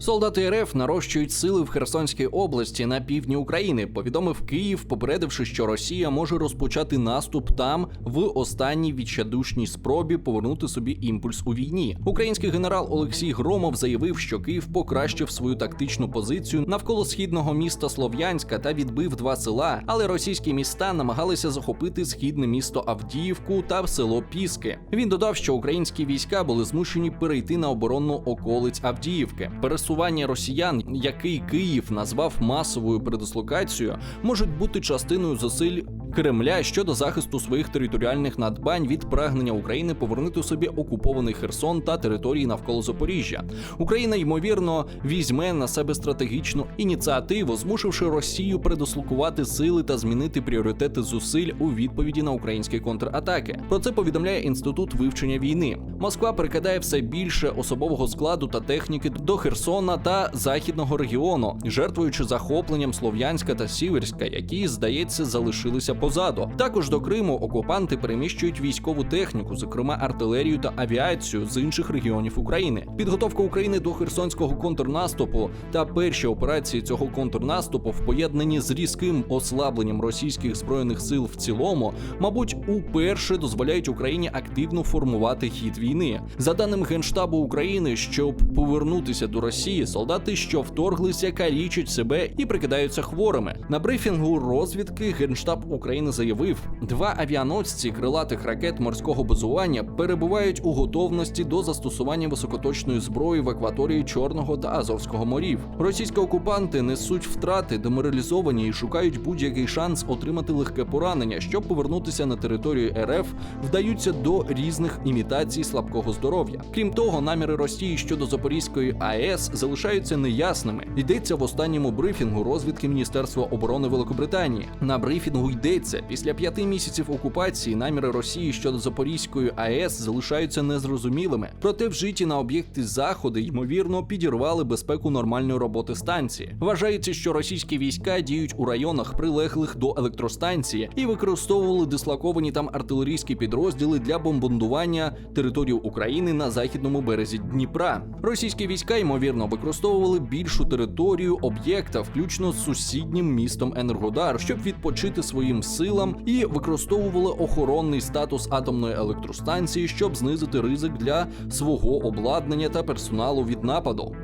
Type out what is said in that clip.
Солдати РФ нарощують сили в Херсонській області на півдні України. Повідомив Київ, попередивши, що Росія може розпочати наступ там в останній відчайдушній спробі повернути собі імпульс у війні. Український генерал Олексій Громов заявив, що Київ покращив свою тактичну позицію навколо східного міста Слов'янська та відбив два села, але російські міста намагалися захопити східне місто Авдіївку та село Піски. Він додав, що українські війська були змушені перейти на оборону околиць Авдіївки. Пересування росіян, який Київ назвав масовою передислокацією, можуть бути частиною зусиль Кремля щодо захисту своїх територіальних надбань від прагнення України повернути собі окупований Херсон та території навколо Запоріжжя. Україна ймовірно візьме на себе стратегічну ініціативу, змусивши Росію передислокувати сили та змінити пріоритети зусиль у відповіді на українські контратаки. Про це повідомляє інститут вивчення війни. Москва перекидає все більше особового складу та техніки до Херсона та західного регіону, жертвуючи захопленням Слов'янська та Сіверська, які, здається, залишилися позаду. Також до Криму окупанти переміщують військову техніку, зокрема артилерію та авіацію з інших регіонів України. Підготовка України до херсонського контрнаступу та перші операції цього контрнаступу в поєднанні з різким ослабленням російських збройних сил в цілому, мабуть, уперше дозволяють Україні активно формувати хід війни. За даним генштабу України, щоб повернутися до Росії, солдати, що вторглися, калічать себе і прикидаються хворими. На брифінгу розвідки генштаб України заявив, два авіаносці крилатих ракет морського базування перебувають у готовності до застосування високоточної зброї в акваторії Чорного та Азовського морів. Російські окупанти несуть втрати, деморалізовані і шукають будь-який шанс отримати легке поранення, щоб повернутися на територію РФ, вдаються до різних імітацій слабкого здоров'я. Крім того, наміри Росії щодо Запорізької АЕС залишаються неясними. Йдеться в останньому брифінгу розвідки Міністерства оборони Великобританії. На брифінгу йдеться після п'яти місяців окупації наміри Росії щодо Запорізької АЕС залишаються незрозумілими. Проте вжиті на об'єкти заходи ймовірно підірвали безпеку нормальної роботи станції. Вважається, що російські війська діють у районах, прилеглих до електростанції, і використовували дислоковані там артилерійські підрозділи для бомбардування території України на західному березі Дніпра. Російські війська ймовірно використовували більшу територію об'єкта, включно з сусіднім містом Енергодар, щоб відпочити своїм силам, і використовували охоронний статус атомної електростанції, щоб знизити ризик для свого обладнання та персоналу від нападу.